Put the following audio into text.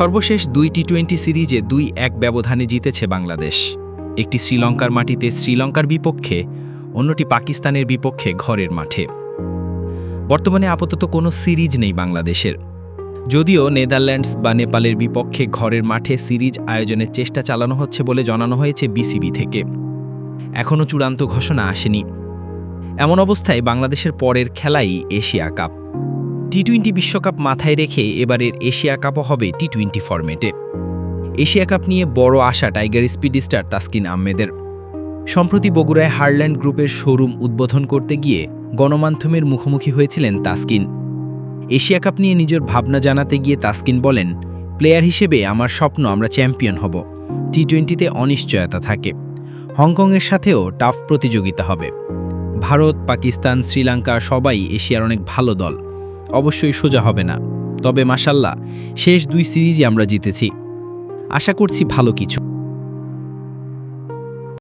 সর্বশেষ দুই T twenty সিরিজে দুই এক ব্যবধানে জিতেছে বাংলাদেশ। একটি শ্রীলঙ্কার মাটিতে শ্রীলঙ্কার বিপক্ষে, অন্যটি পাকিস্তানের বিপক্ষে ঘরের মাঠে। বর্তমানে আপাতত কোনো সিরিজ নেই বাংলাদেশের। যদিও নেদারল্যান্ডস বা নেপালের বিপক্ষে ঘরের মাঠে সিরিজ আয়োজনের চেষ্টা চালানো হচ্ছে বলে জানানো হয়েছে বিসিবি থেকে। এখনও চূড়ান্ত ঘোষণা আসেনি। এমন অবস্থায় বাংলাদেশের পরের খেলাই এশিয়া কাপ। টি টোয়েন্টি বিশ্বকাপ মাথায় রেখে এবারের এশিয়া কাপও হবে টি টোয়েন্টি ফরম্যাটে এশিয়া কাপ নিয়ে বড় আশা টাইগার স্পিড স্টার তাসকিন আহমেদের। সম্প্রতি বগুড়ায় হারল্যান্ড গ্রুপের শোরুম উদ্বোধন করতে গিয়ে গণমাধ্যমের মুখোমুখি হয়েছিলেন তাসকিন। এশিয়া কাপ নিয়ে নিজের ভাবনা জানাতে গিয়ে তাসকিন বলেন, প্লেয়ার হিসেবে আমার স্বপ্ন আমরা চ্যাম্পিয়ন হব। টি টোয়েন্টিতে অনিশ্চয়তা থাকে। হংকংয়ের সাথেও টাফ প্রতিযোগিতা হবে। ভারত, পাকিস্তান, শ্রীলঙ্কা সবাই এশিয়ার অনেক ভালো দল। অবশ্যই সোজা হবে না। তবে মাসাল্লাহ শেষ দুই সিরিজই আমরা জিতেছি। আশা করছি ভালো কিছু।